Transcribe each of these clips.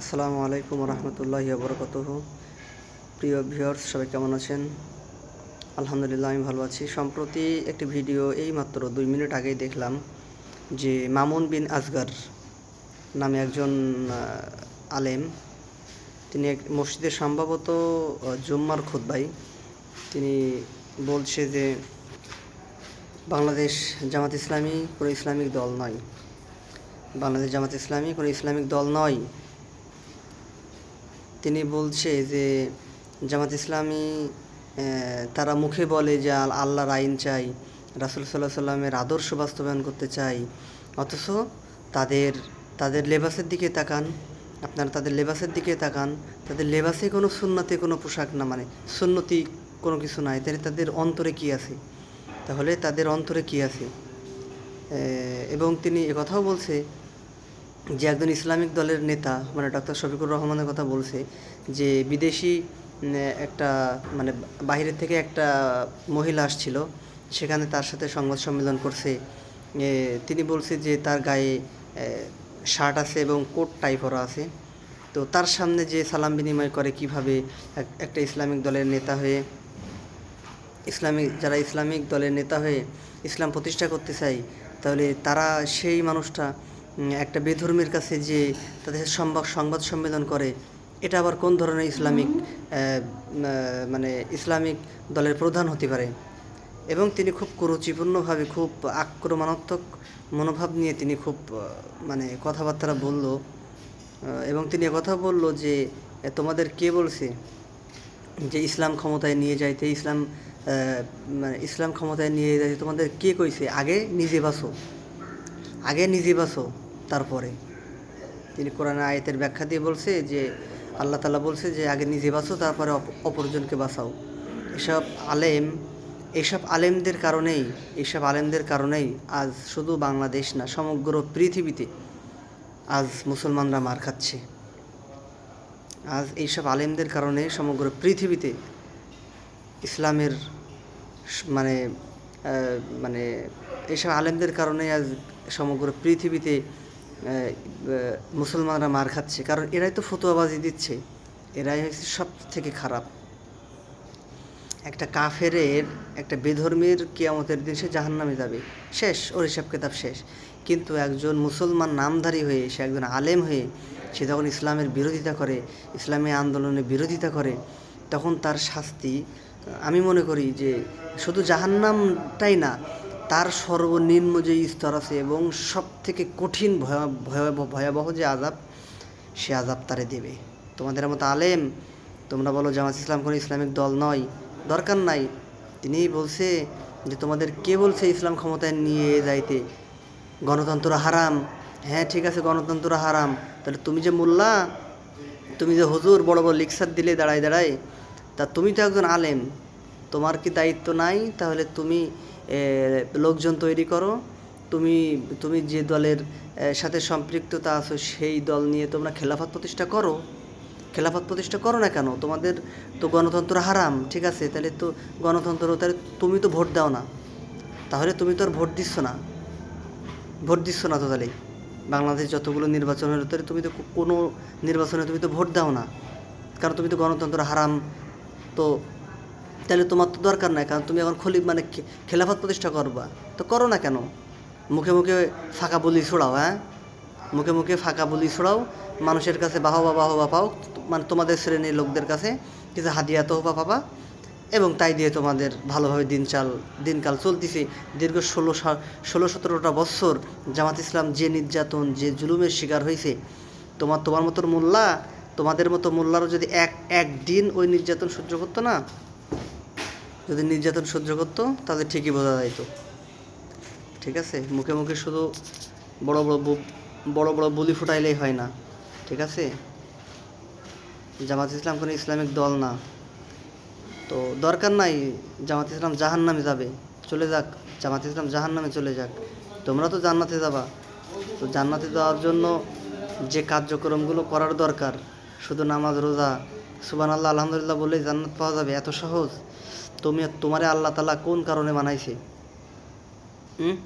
আসসালামু আলাইকুম রহমতুল্লাহ বরকত প্রিয় ভিউয়ার্স সবাই কেমন আছেন? আলহামদুলিল্লাহ, আমি ভালো আছি। সম্প্রতি একটি ভিডিও এই মাত্র দুই মিনিট আগেই দেখলাম যে মামুন বিন আসগার নামে একজন আলেম, তিনি এক মসজিদে সম্ভবত জুম্মার খুদ্বাই তিনি বলছে যে বাংলাদেশ জামাত ইসলামী কোনো ইসলামিক দল নয়। বাংলাদেশ জামাত ইসলামী কোনো ইসলামিক দল নয়। তিনি বলছে যে, জামাত ইসলামী তারা মুখে বলে যে আল- আল্লাহর আইন চাই, রাসুল সাল্লাহ সাল্লামের আদর্শ বাস্তবায়ন করতে চাই, অথচ তাদের তাদের লেবাসের দিকে তাকান, আপনারা তাদের লেবাসের দিকে তাকান, তাদের লেবাসে কোনো সুন্নতে কোনো পোশাক না মানে সুন্নতি কোনো কিছু নাই, তাহলে তাদের অন্তরে কি আছে? তাহলে তাদের অন্তরে কি আছে? এবং তিনি একথাও বলছে যে একজন ইসলামিক দলের নেতা মানে ডক্টর শফিকুর রহমানের কথা বলছে, যে বিদেশি একটা মানে বাইরের থেকে একটা মহিলা আসছিল, সেখানে তার সাথে সংবাদ সম্মেলন করছে। তিনি বলছে যে তার গায়ে শার্ট আছে এবং কোট টাই করা আছে। তো তার সামনে যে সালাম বিনিময় করে কীভাবে একটা ইসলামিক দলের নেতা হয়ে, ইসলামিক, যারা ইসলামিক দলের নেতা হয়ে ইসলাম প্রতিষ্ঠা করতে চায়, তাহলে তারা সেই মানুষটা একটা বেধর্মীর কাছে যে তাদের সম্ভব সংবাদ সম্মেলন করে এটা আবার কোন ধরনের ইসলামিক মানে ইসলামিক দলের প্রধান হতে পারে? এবং তিনি খুব কুরুচিপূর্ণভাবে খুব আক্রমণাত্মক মনোভাব নিয়ে তিনি খুব মানে কথাবার্তা বলল। এবং তিনি কথা বলল যে তোমাদের কে বলছে যে ইসলাম ক্ষমতায় নিয়ে যাইতে ইসলাম মানে ইসলাম ক্ষমতায় নিয়ে যাইতে তোমাদের কে কইছে? আগে নিজে বাসো। আগে নিজে বাসো। তারপরে। তিনি কোরআনের আয়াতের ব্যাখ্যা দিয়ে বলছে যে, আল্লাহ তালা বলছে যে, আগে নিজে বাঁচো, তারপরে অপ- অপরজনকে বাঁচাও। এসব আলেম এইসব আলেমদের কারণেই এইসব আলেমদের কারণেই আজ শুধু বাংলাদেশ না, সমগ্র পৃথিবীতে আজ মুসলমানরা মার খাচ্ছে। আজ এইসব আলেমদের কারণে সমগ্র পৃথিবীতে ইসলামের মানে মানে এইসব আলেমদের কারণে আজ সমগ্র পৃথিবীতে মুসলমানরা মার খাচ্ছে। কারণ এরাই তো ফতুয়াবাজি দিচ্ছে। এরাই হচ্ছে সব থেকে খারাপ। একটা কাফেরের, একটা বেধর্মীর কিয়ামতের দিন সে জাহান্নামে যাবে। শেষ, ওর হিসাব কিতাব শেষ। কিন্তু একজন মুসলমান নামধারী হয়ে, সে একজন আলেম হয়ে, সে যখন ইসলামের বিরোধিতা করে, ইসলামী আন্দোলনের বিরোধিতা করে, তখন তার শাস্তি, আমি মনে করি যে শুধু জাহান্নামটাই না তার সর্বনিম্ন যে স্তর আছে এবং সব থেকে কঠিন ভয়া- ভয়াবহ ভয়াবহ যে আজাব সে আজাব তারে দেবে। তোমাদের মতো আলেম, তোমরা বলো জামাত ইসলাম কোনো ইসলামিক দল নয়, দরকার নাই। তিনি বলছে যে তোমাদের কে বলছে ইসলাম ক্ষমতায় নিয়ে যাইতে? গণতন্ত্র হারাম। হ্যাঁ ঠিক আছে, গণতন্ত্র হারাম। তাহলে তুমি যে মোল্লা, তুমি যে হুজুর, বড় বড় লেকচার দিলে দাঁড়ায় দাঁড়ায়, তা তুমি তো একজন আলেম। তোমার কি দায়িত্ব নাই? তাহলে তুমি লোকজন তৈরি করো। তুমি তুমি যে দলের সাথে সম্পৃক্ততা আছো, সেই দল নিয়ে তোমরা খেলাফত প্রতিষ্ঠা করো। খেলাফত প্রতিষ্ঠা করো না কেন? তোমাদের তো গণতন্ত্র হারাম, ঠিক আছে? তাহলে তো গণতন্ত্র, তাহলে তুমি তো ভোট দাও না। তাহলে তুমি তো আর ভোট দিচ্ছ না। ভোট দিচ্ছ না তো তাহলে? বাংলাদেশ যতগুলো নির্বাচন হলো, তাহলে তুমি তো কোনো নির্বাচনে তুমি তো ভোট দাও না। কারণ তুমি তো গণতন্ত্র হারাম, তো তাহলে তোমার তো দরকার নাই, কারণ তুমি এখন খলি মানে খেলাফত প্রতিষ্ঠা করবা। তো করো না কেন? মুখে মুখে ফাঁকা বলি ছড়াও হ্যাঁ? মুখে মুখে ফাঁকা বলি ছড়াও। মানুষের কাছে বাহবা বাহবা পাও মানে তোমাদের শ্রেণির লোকদের কাছে কিছু হাদিয়া তোহবা পাবা এবং তাই দিয়ে তোমাদের ভালোভাবে দিনচাল দিনকাল চলতেছে। দীর্ঘ ষোলো ষোলো সতেরোটা বছর জামাত ইসলাম যে নির্যাতন, যে জুলুমের শিকার হয়েছে, তোমার তোমার মতো মোল্লা, তোমাদের মতো মোল্লারও যদি এক একদিন ওই নির্যাতন সহ্য করতো না যদি নির্যাতন সহ্য করতো, তাহলে ঠিকই বোঝা যাইতো। ঠিক আছে? মুখে মুখে শুধু বড় বড় বড় বড় বলি ফুটাইলেই হয় না। ঠিক আছে? জামাত ইসলাম কোনো ইসলামিক দল না। তো দরকার নাই, জামাত ইসলাম জাহান নামে যাবে। চলে যাক, জামাত ইসলাম জাহান নামে চলে যাক। তোমরা তো জান্নাতে যাবা। তো জান্নাতে যাওয়ার জন্য যে কার্যক্রমগুলো করার দরকার, শুধু নামাজ, রোজা সুবান আল্লাহ আলহামদুলিল্লাহ বললেই জান্নাত পাওয়া যাবে, এত সহজ। তুমি তোমারে আল্লাহ তালা কোন কারণে বানাইছে? হুম?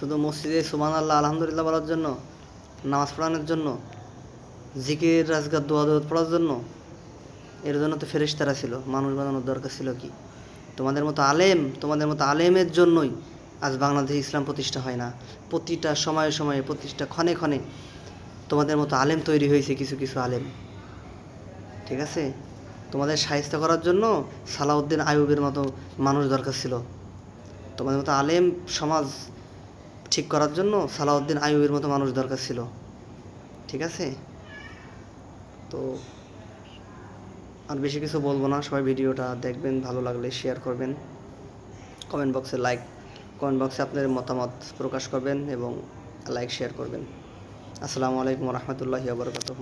শুধু মসজিদে সুমান আল্লাহ আলহামদুলিল্লাহ বলার জন্য? নামাজ পড়ানোর জন্য? জিকির, রাজগার, দোয়া দোয়া পড়ার জন্য? এর জন্য তো ফেরেশতারা ছিল, মানুষ বানানোর দরকার ছিল কি? তোমাদের মতো আলেম, তোমাদের মতো আলেমের জন্যই আজ বাংলাদেশে ইসলাম প্রতিষ্ঠা হয় না। প্রতিটা সময়ে সময়ে, প্রতিষ্ঠা ক্ষণে ক্ষণে তোমাদের মতো আলেম তৈরি হয়েছে কিছু কিছু আলেম। ঠিক আছে? তোমাদের সাহিত্য করার জন্য সালাউদ্দিন আইয়ুবের মতো মানুষ দরকার ছিল। তোমাদের মতো আলেম সমাজ ঠিক করার জন্য সালাউদ্দিন আইয়ুবের মতো মানুষ দরকার ছিল। ঠিক আছে? তো আর বেশি কিছু বলব না, সবাই ভিডিওটা দেখবেন, ভালো লাগলে শেয়ার করবেন। কমেন্ট বক্সে লাইক কমেন্ট বক্সে আপনাদের মতামত প্রকাশ করবেন এবং লাইক শেয়ার করবেন। আসসালামু আলাইকুম রহমতুল্লাহি আবরকাতহ